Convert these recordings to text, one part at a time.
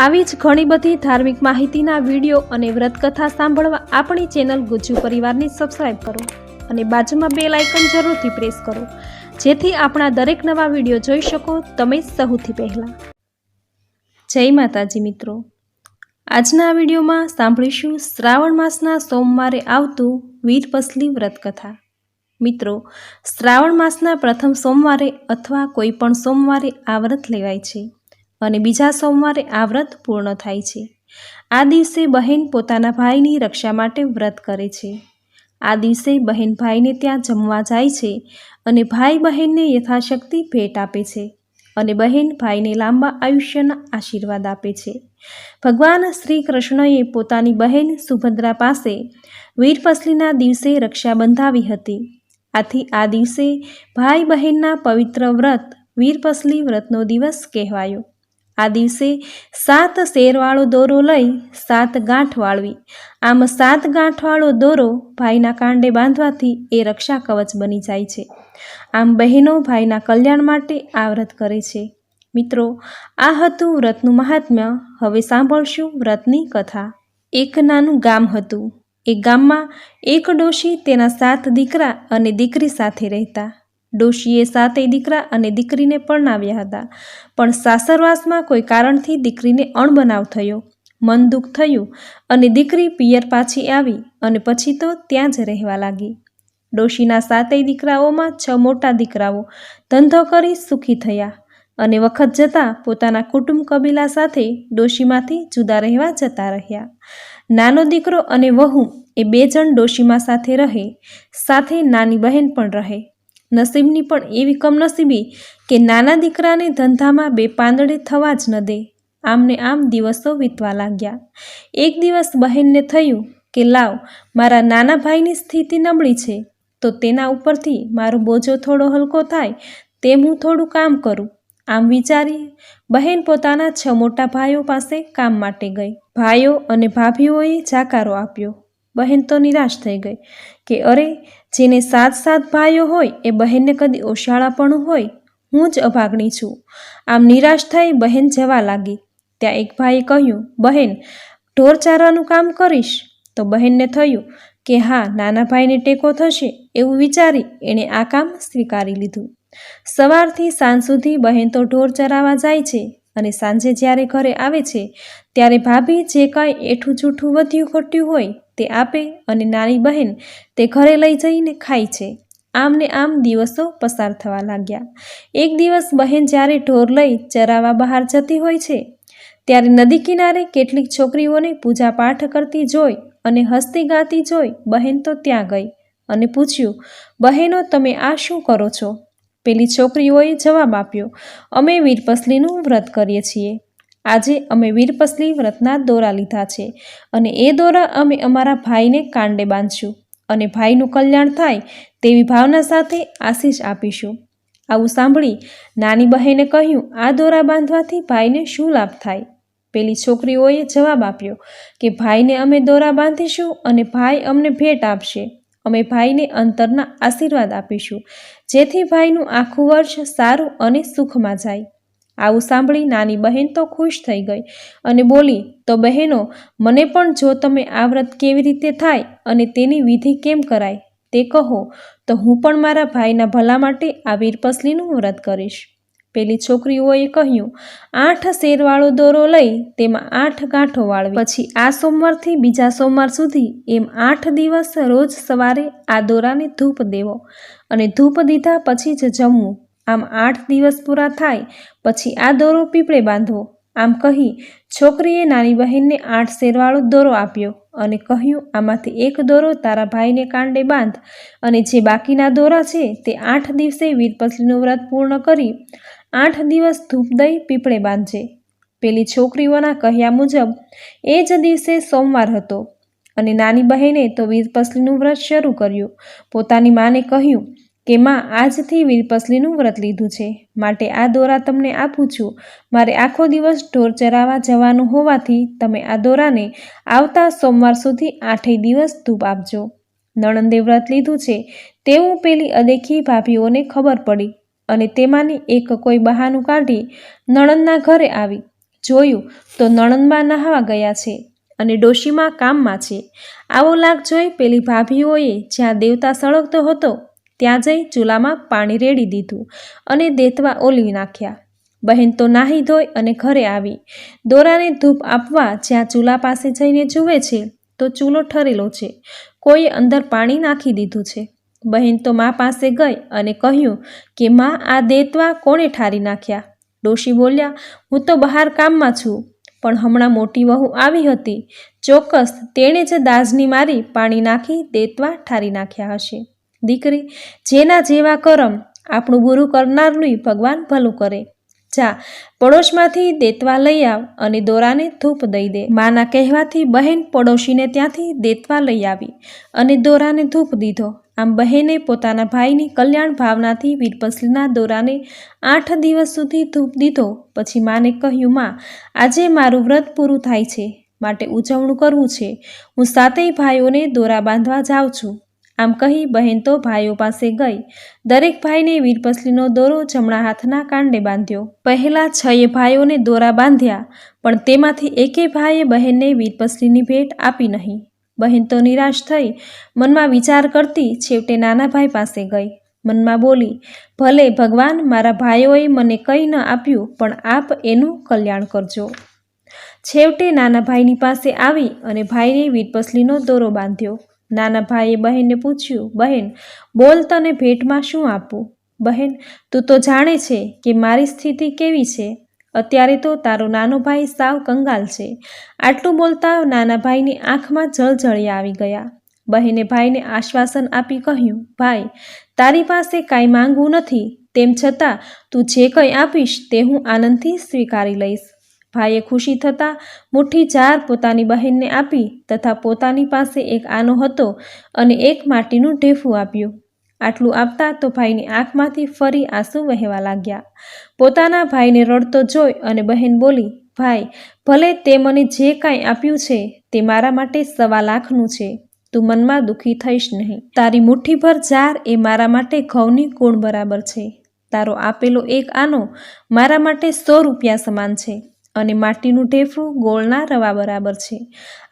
આવી જ ઘણી બધી ધાર્મિક માહિતીના વીડિયો અને વ્રતકથા સાંભળવા આપણી ચેનલ ગુજ્જુ પરિવારની સબસ્ક્રાઈબ કરો અને બાજુમાં બે લાઇકન જરૂરથી પ્રેસ કરો. જેથી આપણા દરેક નવા વીડિયો જોઈ શકો તમે સૌથી પહેલાં. જય માતાજી મિત્રો. આજના વિડીયોમાં સાંભળીશું શ્રાવણ માસના સોમવારે આવતું વીરપસલી વ્રતકથા. મિત્રો, શ્રાવણ માસના પ્રથમ સોમવારે અથવા કોઈ પણ સોમવારે આ વ્રત લેવાય છે. અને બીજા સોમવારે આ વ્રત પૂર્ણ થાય છે. આ દિવસે બહેન પોતાના ભાઈની રક્ષા માટે વ્રત કરે છે. આ દિવસે બહેન ભાઈને ત્યાં જમવા જાય છે અને ભાઈ બહેનને યથાશક્તિ ભેટ આપે છે અને બહેન ભાઈને લાંબા આયુષ્યના આશીર્વાદ આપે છે. ભગવાન શ્રી કૃષ્ણએ પોતાની બહેન સુભદ્રા પાસે વીરપસલીના દિવસે રક્ષા બંધાવી હતી. આથી આ દિવસે ભાઈ બહેનના પવિત્ર વ્રત વીરપસલી વ્રતનો દિવસ કહેવાયો. આ દિવસે સાત શેરવાળો દોરો લઈ સાત ગાંઠ વાળવી. આમ સાત ગાંઠવાળો દોરો ભાઈના કાંડે બાંધવાથી એ રક્ષા કવચ બની જાય છે. આમ બહેનો ભાઈના કલ્યાણ માટે આ વ્રત કરે છે. મિત્રો, આ હતું વ્રતનું મહાત્મ્ય. હવે સાંભળશું વ્રતની કથા. એક નાનું ગામ હતું. એ ગામમાં એક ડોશી તેના સાત દીકરા અને દીકરી સાથે રહેતા. ડોશીએ સાતેય દીકરા અને દીકરીને પરણાવ્યા હતા. પણ સાસરવાસમાં કોઈ કારણથી દીકરીને અણબનાવ થયો. મન દુઃખ થયું અને દીકરી પિયર પાછી આવી અને પછી તો ત્યાં જ રહેવા લાગી. ડોશીના સાતેય દીકરાઓમાં છ મોટા દીકરાઓ ધંધો કરી સુખી થયા અને વખત જતાં પોતાના કુટુંબ કબીલા સાથે ડોશીમાંથી જુદા રહેવા જતા રહ્યા. નાનો દીકરો અને વહુ એ બે જણ ડોશીમાં સાથે રહે, સાથે નાની બહેન પણ રહે. નસીબની પણ એવી કમનસીબી કે નાના દીકરાને ધંધામાં બે પાંદડે થવા જ ન દે. આમને આમ દિવસો વીતવા લાગ્યા. એક દિવસ બહેનને થયું કે, લાવ, મારા નાના ભાઈની સ્થિતિ નબળી છે. તો તેના ઉપરથી મારો બોજો થોડો હલકો થાય, તેમ હું થોડું કામ કરું. આમ વિચારી બહેન પોતાના છ મોટા ભાઈઓ પાસે કામ માટે ગઈ. ભાઈઓ અને ભાભીઓએ જાકારો આપ્યો. બહેન તો નિરાશ થઈ ગઈ કે અરે, જેને સાત સાત ભાઈઓ હોય, એ બહેનને કદી ઓશાળાપણું હોય, હું જ અભાગણી છું. આમ નિરાશ થઈ બહેન જવા લાગી. ત્યાં એક ભાઈએ કહ્યું, બહેન, ઢોર ચારવાનું કામ કરીશ? તો બહેનને થયું કે હા, નાના ભાઈને ટેકો થશે એવું વિચારી એણે આ કામ સ્વીકારી લીધું. સવારથી સાંજ સુધી બહેન તો ઢોર ચરાવવા જાય છે અને સાંજે જ્યારે ઘરે આવે છે, ત્યારે ભાભી જે કાંઈ એઠું જૂઠું વધ્યું ઘટ્યું હોય તે આપે અને નાની બહેન તે ઘરે લઈ જઈને ખાય છે. આમને આમ દિવસો પસાર થવા લાગ્યા. એક દિવસ બહેન જ્યારે ઢોર લઈ ચરાવા બહાર જતી હોય છે, ત્યારે નદી કિનારે કેટલીક છોકરીઓને પૂજા પાઠ કરતી જોઈ અને હસતી ગાતી જોઈ બહેન તો ત્યાં ગઈ અને પૂછ્યું, બહેનો, તમે આ શું કરો છો? પેલી છોકરીઓએ જવાબ આપ્યો, અમે વીરપસલીનું વ્રત કરીએ છીએ. આજે અમે વીરપસલી વ્રતના દોરા લીધા છે અને એ દોરા અમે અમારા ભાઈને કાંડે બાંધશું અને ભાઈનું કલ્યાણ થાય તેવી ભાવના સાથે આશીષ આપીશું. આવું સાંભળી નાની બહેને કહ્યું, આ દોરા બાંધવાથી ભાઈને શું લાભ થાય? પેલી છોકરીઓએ જવાબ આપ્યો કે, ભાઈને અમે દોરા બાંધીશું અને ભાઈ અમને ભેટ આપશે. અમે ભાઈને અંતરના આશીર્વાદ આપીશું. જેથી ભાઈનું આખું વર્ષ સારું અને સુખમાં જાય. આવું સાંભળી નાની બહેન તો ખુશ થઈ ગઈ અને બોલી, તો બહેનો, મને પણ જો તમે આ વ્રત કેવી રીતે થાય અને તેની વિધિ કેમ કરાય, તે કહો. તો હું પણ મારા ભાઈના ભલા માટે આ વીરપસલીનું વ્રત કરીશ. પેલી છોકરીઓએ કહ્યું, આઠ શેરવાળો દોરો લઈ તેમાં આઠ ગાંઠો વાળવી. પછી આ સોમવારથી બીજા સોમવાર સુધી એમ આઠ દિવસ રોજ સવારે આ દોરાને ધૂપ દેવો અને ધૂપ દીધા પછી જ જમવું. આમ આઠ દિવસ પૂરા થાય, પછી આ દોરો પીપળે બાંધવો. આમ કહી, છોકરીએ નાની બહેનને આઠ શેરવાળો દોરો આપ્યો અને કહ્યું, આમાંથી એક દોરો તારા ભાઈને કાંડે બાંધ અને જે બાકીના દોરા છે તે આઠ દિવસે વીરપસલીનું વ્રત પૂર્ણ કરી, આઠ દિવસ ધૂપ દઈ પીપળે બાંધજે. પેલી છોકરીઓના કહ્યા મુજબ, એ જ દિવસે સોમવાર હતો અને નાની બહેને તો વીરપસલીનું વ્રત શરૂ કર્યું. પોતાની માને કહ્યું કે માં આજથી વીરપસલીનું વ્રત લીધું છે. માટે આ દોરા તમને આપું છું. મારે આખો દિવસ ઢોર ચરાવવા જવાનું હોવાથી તમે આ દોરાને આવતા સોમવાર સુધી આઠેય દિવસ ધૂપ આપજો. નણંદે વ્રત લીધું છે. તેવું પેલી અદેખી ભાભીઓને ખબર પડી અને તેમાંની એક કોઈ બહાનું કાઢી નણંદના ઘરે આવી. જોયું તો નણંદમાં નહાવા ગયા છે અને ડોશીમાં કામમાં છે. આવો લાગ જોઈ પેલી ભાભીઓએ જ્યાં દેવતા સળગતો હતો ત્યાં જઈ ચૂલામાં પાણી રેડી દીધું અને દેતવા ઓલવી નાખ્યા. બહેન તો નાહી ધોઈ અને ઘરે આવી. દોરાને ધૂપ આપવા જ્યાં ચૂલા પાસે જઈને જુએ છે, તો ચૂલો ઠરેલો છે. કોઈએ અંદર પાણી નાખી દીધું છે. બહેન તો મા પાસે ગઈ અને કહ્યું કે, માં, આ દેતવા કોણે ઠારી નાખ્યા? ડોશી બોલ્યા, હું તો બહાર કામમાં છું, પણ હમણાં મોટી વહુ આવી હતી. ચોક્કસ તેણે જ દાજની મારી પાણી નાખી દેતવા ઠારી નાખ્યા હશે. દીકરી, જેના જેવા કરમ આપણું બુરું કરનારનું ભગવાન ભલું કરે. જા, પડોશમાંથી દેતવા લઈ આવ અને દોરાને ધૂપ દઈ દે. માના કહેવાથી બહેન પડોશીને ત્યાંથી દેતવા લઈ આવી અને દોરાને ધૂપ દીધો. આમ બહેને પોતાના ભાઈની કલ્યાણ ભાવનાથી વીરપસલીના દોરાને આઠ દિવસ સુધી ધૂપ દીધો. પછી માને કહ્યું, માં, આજે મારું વ્રત પૂરું થાય છે. માટે ઉજવણું કરવું છે. હું સાતેય ભાઈઓને દોરા બાંધવા જાઉં છું. આમ કહી બહેન તો ભાઈઓ પાસે ગઈ. દરેક ભાઈને વીરપસલીનો દોરો જમણા હાથના કાંડે બાંધ્યો. પહેલા છએ ભાઈઓને દોરા બાંધ્યા, પણ તેમાંથી એકે ભાઈએ બહેનને વીરપસલીની ભેટ આપી નહીં. બહેન તો નિરાશ થઈ મનમાં વિચાર કરતી છેવટે નાના ભાઈ પાસે ગઈ. મનમાં બોલી, ભલે ભગવાન, મારા ભાઈઓએ મને કંઈ ન આપ્યું, પણ આપ એનું કલ્યાણ કરજો. છેવટે નાના ભાઈની પાસે આવી અને ભાઈને વીરપસલીનો દોરો બાંધ્યો. નાના ભાઈએ બહેનને પૂછ્યું, બહેન, બોલ તને ભેટમાં શું આપું? બહેન, તું તો જાણે છે કે મારી સ્થિતિ કેવી છે. અત્યારે તો તારો નાનો ભાઈ સાવ કંગાલ છે. આટલું બોલતા નાના ભાઈની આંખમાં જળજળી આવી ગયા. બહેને ભાઈને આશ્વાસન આપી કહ્યું, ભાઈ, તારી પાસે કાંઈ માંગવું નથી. તેમ છતાં તું જે કંઈ આપીશ તે હું આનંદથી સ્વીકારી લઈશ. ભાઈએ ખુશી થતાં મુઠ્ઠી ચાર પોતાની બહેનને આપી તથા પોતાની પાસે એક આનો હતો અને એક માટીનું ઢેફું આપ્યું. આટલું આપતા તો ભાઈની આંખમાંથી ફરી આંસુ વહેવા લાગ્યા. પોતાના ભાઈને રડતો જોઈ અને બહેન બોલી, ભાઈ, ભલે તે મને જે કાંઈ આપ્યું છે તે મારા માટે સવા લાખનું છે. તું મનમાં દુઃખી થઈશ નહીં. તારી મુઠ્ઠીભર ચાર એ મારા માટે ઘઉંની કુણ બરાબર છે. તારો આપેલો એક આનો મારા માટે સો રૂપિયા સમાન છે. અને માટીનું ઢેફું ગોળના રવા બરાબર છે.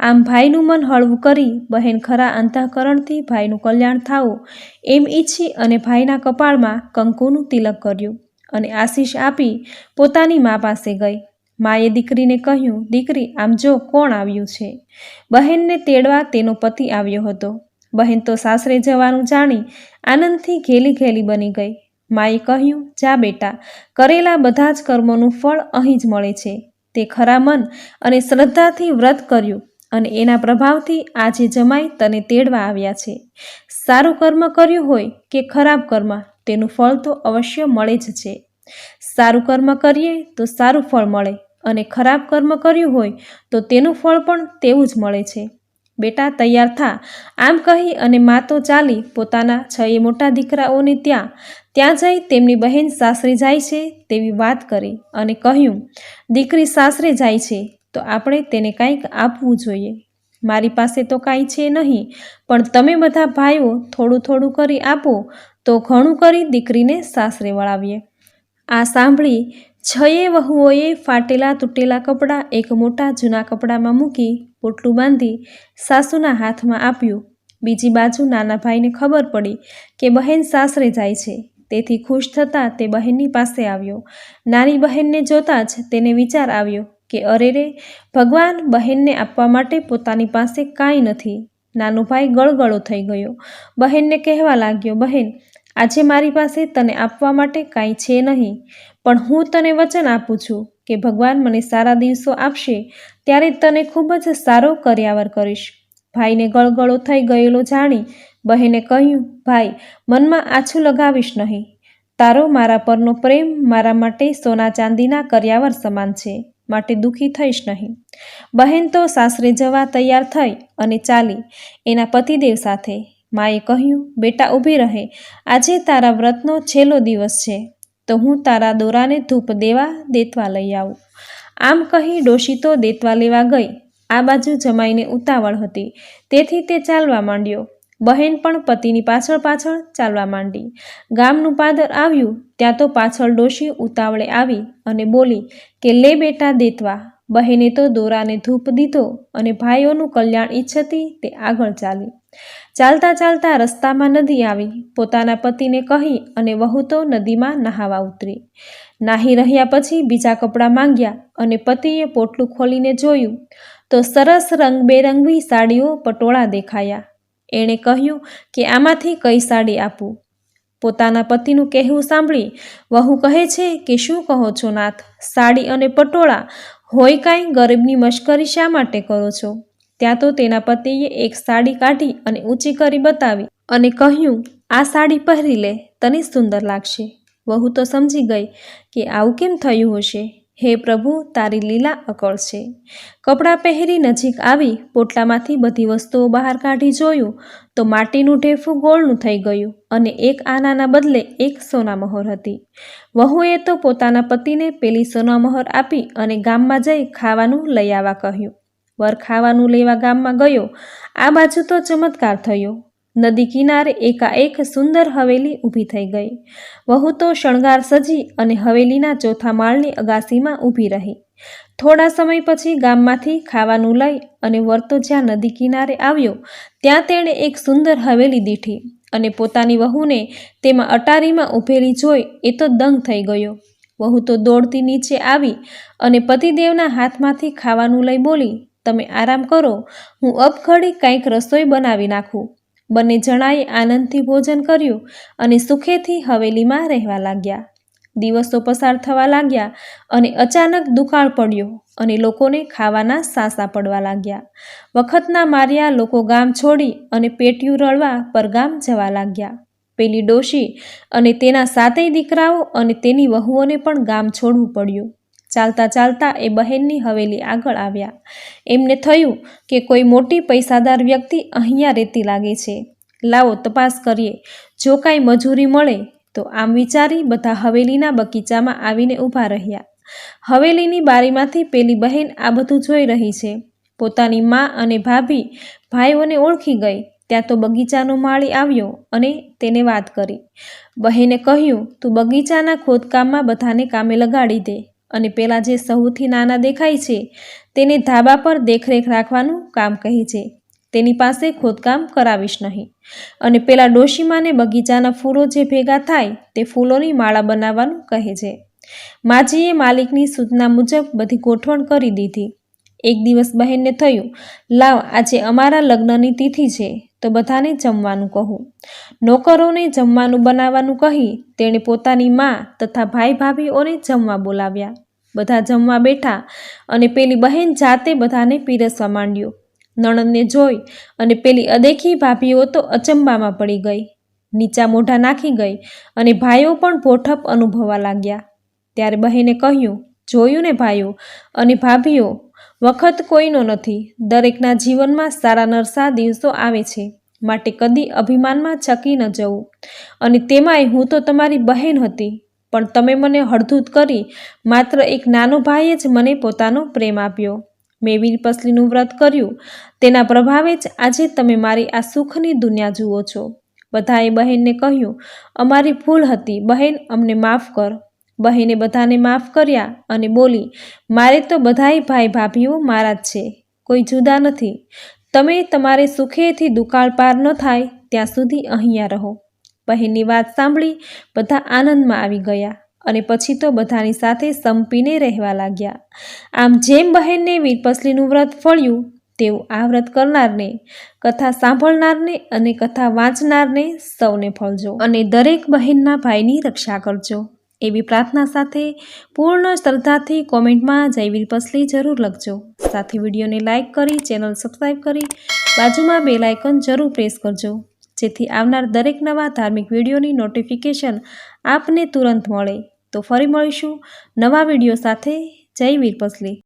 આમ ભાઈનું મન હળવું કરી બહેન ખરા અંતઃકરણથી ભાઈનું કલ્યાણ થાવું એમ ઈચ્છી અને ભાઈના કપાળમાં કંકુનું તિલક કર્યું અને આશીષ આપી પોતાની મા પાસે ગઈ. માએ દીકરીને કહ્યું, દીકરી, આમ જો કોણ આવ્યું છે? બહેનને તેડવા તેનો પતિ આવ્યો હતો. બહેન તો સાસરે જવાનું જાણી આનંદથી ઘેલી ઘેલી બની ગઈ. માએ કહ્યું, જા બેટા, કરેલા બધા જ કર્મોનું ફળ અહીં જ મળે છે. તે ખરા મન અને શ્રદ્ધાથી વ્રત કર્યું અને એના પ્રભાવથી આજે જમાઈ તને તેડવા આવ્યા છે. સારું કર્મ કર્યું હોય કે ખરાબ કર્મ, તેનું ફળ તો અવશ્ય મળે જ છે. સારું કર્મ કરીએ તો સારું ફળ મળે અને ખરાબ કર્મ કર્યું હોય તો તેનું ફળ પણ તેવું જ મળે છે. બેટા તૈયાર થા. આમ કહી અને મા તો ચાલી પોતાના છએ મોટા દીકરાઓને ત્યાં. ત્યાં જઈ તેમની બહેન સાસરે જાય છે તેવી વાત કરી અને કહ્યું, દીકરી સાસરે જાય છે, તો આપણે તેને કંઈક આપવું જોઈએ. મારી પાસે તો કાંઈ છે નહીં, પણ તમે બધા ભાઈઓ થોડું થોડું કરી આપો, તો ઘણું કરી દીકરીને સાસરે વળાવીએ. આ સાંભળી છએ વહુઓએ ફાટેલા તૂટેલા કપડાં એક મોટા જૂના કપડામાં મૂકી પોટલું બાંધી સાસુના હાથમાં આપ્યું. બીજી બાજુ નાના ભાઈને ખબર પડી કે બહેન સાસરે જાય છે. તેથી ખુશ થતાં તે બહેનની પાસે આવ્યો. નાની બહેનને જોતાં જ તેને વિચાર આવ્યો કે અરે રે, ભગવાન બહેનને આપવા માટે પોતાની પાસે કાંઈ નથી. નાનો ભાઈ ગળગળો થઈ ગયો. બહેનને કહેવા લાગ્યો, બહેન, આજે મારી પાસે તને આપવા માટે કાંઈ છે નહીં. પણ હું તને વચન આપું છું કે ભગવાન મને સારા દિવસો આપશે ત્યારે તને ખૂબ જ સારો કર્યાવર કરીશ. ભાઈને ગળગળો થઈ ગયેલો જાણી બહેને કહ્યું, ભાઈ, મનમાં આછું લગાવીશ નહીં. તારો મારા પરનો પ્રેમ મારા માટે સોના ચાંદીના કર્યાવર સમાન છે, માટે દુઃખી થઈશ નહીં. બહેન તો સાસરે જવા તૈયાર થઈ અને ચાલી એના પતિદેવ સાથે. માએ કહ્યું, બેટા ઊભી રહે. આજે તારા વ્રતનો છેલ્લો દિવસ છે. તો હું તારા દોરાને ધૂપ દેવા દેતવા લઈ આવું. આમ કહી ડોશી તો દેતવા લેવા ગઈ. આ બાજુ જમાઈને ઉતાવળ હતી. તેથી તે ચાલવા માંડ્યો. બહેન પણ પતિની પાછળ પાછળ ચાલવા માંડી. ગામનું પાદર આવ્યું, ત્યાં તો પાછળ ડોશી ઉતાવળે આવી અને બોલી કે, લે બેટા દેતવા. બહેને તો દોરાને ધૂપ દીધો અને ભાઈઓનું કલ્યાણ ઈચ્છતી તે આગળ ચાલી. ચાલતા ચાલતા રસ્તામાં નદી આવી. પોતાના પતિને કહી અને વહુ તો નદીમાં નહાવા ઉતરી. નાહી રહ્યા પછી બીજા કપડાં માંગ્યા અને પતિએ પોટલું ખોલીને જોયું તો સરસ રંગબેરંગી સાડીઓ પટોળા દેખાયા. એણે કહ્યું કે આમાંથી કઈ સાડી આપું? પોતાના પતિનું કહેવું સાંભળી વહુ કહે છે કે શું કહો છો નાથ? સાડી અને પટોળા હોય કાંઈ ગરીબની મશ્કરી શા માટે કરો છો? ત્યાં તો તેના પતિએ એક સાડી કાઢી અને ઊંચી કરી બતાવી અને કહ્યું, આ સાડી પહેરી લે, તને સુંદર લાગશે. વહુ તો સમજી ગઈ કે આવું કેમ થયું હશે? હે પ્રભુ, તારી લીલા અકળ છે. કપડાં પહેરી નજીક આવી પોટલામાંથી બધી વસ્તુઓ બહાર કાઢી જોયું તો માટીનું ઢેફું ગોળનું થઈ ગયું અને એક આનાના બદલે એક સોનામહોર હતી. વહુએ તો પોતાના પતિને પેલી સોનામહોર આપી અને ગામમાં જઈ ખાવાનું લઈ આવવા કહ્યું. વર ખાવાનું લેવા ગામમાં ગયો. આ બાજુ તો ચમત્કાર થયો. નદી કિનારે એકાએક સુંદર હવેલી ઊભી થઈ ગઈ. વહુ તો શણગાર સજી અને હવેલીના ચોથા માળની અગાસીમાં ઊભી રહી. થોડા સમય પછી ગામમાંથી ખાવાનું લઈ અને વરતો જ્યાં નદી કિનારે આવ્યો, ત્યાં તેણે એક સુંદર હવેલી દીઠી અને પોતાની વહુને તેમાં અટારીમાં ઊભેલી જોઈ એ તો દંગ થઈ ગયો. વહુ તો દોડતી નીચે આવી અને પતિદેવના હાથમાંથી ખાવાનું લઈ બોલી તમે આરામ કરો, હું અપઘડી કંઈક રસોઈ બનાવી નાખું. બંને જણાએ આનંદથી ભોજન કર્યું અને સુખેથી હવેલીમાં રહેવા લાગ્યા. દિવસો પસાર થવા લાગ્યા અને અચાનક દુકાળ પડ્યો અને લોકોને ખાવાના સાસા પડવા લાગ્યા. વખતના માર્યા લોકો ગામ છોડી અને પેટિયું રળવા પરગામ જવા લાગ્યા. પેલી ડોશી અને તેના સાતેય દીકરાઓ અને તેની વહુઓને પણ ગામ છોડવું પડ્યું. ચાલતા ચાલતા એ બહેનની હવેલી આગળ આવ્યા. એમને થયું કે કોઈ મોટી પૈસાદાર વ્યક્તિ અહીંયા રહેતી લાગે છે. લાવો તપાસ કરીએ. જો કાંઈ મજૂરી મળે, તો આમ વિચારી બધા હવેલીના બગીચામાં આવીને ઊભા રહ્યા. હવેલીની બારીમાંથી પેલી બહેન આ બધું જોઈ રહી છે. પોતાની મા અને ભાભી ભાઈઓને ઓળખી ગઈ. ત્યાં તો બગીચાનો માળી આવ્યો અને તેને વાત કરી. બહેને કહ્યું, તું બગીચાના ખોદકામમાં બધાને કામે લગાડી દે. અને પેલા જે સૌથી નાના દેખાય છે, તેને ધાબા પર દેખરેખ રાખવાનું કામ કહે છે. તેની પાસે ખોદકામ કરાવીશ નહીં. અને પેલા ડોશીમાને બગીચાના ફૂલો જે ભેગા થાય, તે ફૂલોની માળા બનાવવાનું કહે છે. માજીએ માલિકની સૂચના મુજબ બધી ગોઠવણ કરી દીધી. એક દિવસ બહેનને થયું, લાવ, આજે અમારા લગ્નની તિથિ છે, તો બધાને જમવાનું કહું. નોકરોને જમવાનું બનાવવાનું કહી, તેણે પોતાની મા તથા ભાઈ ભાભીઓને જમવા બોલાવ્યા. બધા જમવા બેઠા અને પેલી બહેન જાતે બધાને પીરસવા માંડ્યો. નણંદને જોઈ અને પેલી અદેખી ભાભીઓ તો અચંબામાં પડી ગઈ. નીચા મોઢા નાખી ગઈ અને ભાઈઓ પણ ભોઠપ અનુભવવા લાગ્યા. ત્યારે બહેને કહ્યું, જોયું ને ભાઈઓ, અને ભાભીઓ, વખત કોઈનો નથી. દરેકના જીવનમાં સારા નરસા દિવસો આવે છે. માટે કદી અભિમાનમાં ચકી ન જવું. અને તેમાંય હું તો તમારી બહેન હતી. પણ તમે મને હળધૂત કરી, માત્ર એક નાનો ભાઈએ જ મને પોતાનો પ્રેમ આપ્યો. મેં વીરપસલીનું વ્રત કર્યું. તેના પ્રભાવે જ આજે તમે મારી આ સુખની દુનિયા જુઓ છો. બધાએ બહેનને કહ્યું, અમારી ભૂલ હતી. બહેન, અમને માફ કર. બહેને બધાને માફ કર્યા અને બોલી, મારે તો બધાય ભાઈ ભાભીઓ મારા જ છે. કોઈ જુદા નથી. તમે તમારે સુખેથી દુકાળ પાર ન થાય. ત્યાં સુધી અહીંયા રહો. બહેનની વાત સાંભળી બધા આનંદમાં આવી ગયા અને પછી તો બધાની સાથે સંપીને રહેવા લાગ્યા. આમ જેમ બહેનને વીરપસલીનું વ્રત ફળ્યું, તેવું આ વ્રત કરનારને, કથા સાંભળનારને અને કથા વાંચનારને સૌને ફળજો અને દરેક બહેનના ભાઈની રક્ષા કરજો. એવી પ્રાર્થના સાથે પૂર્ણ શ્રદ્ધાથી કોમેન્ટમાં જય વીરપસલી જરૂર લખજો. સાથે વિડીયોને લાઇક કરી, ચેનલ સબસ્ક્રાઈબ કરી, બાજુમાં બેલ આઇકન જરૂર પ્રેસ કરજો. જેથી આવનાર દરેક નવા ધાર્મિક વિડીયોની નોટિફિકેશન આપને તુરંત મળે. તો ફરી મળીશું નવા વીડિયો સાથે. જય વીરપસલી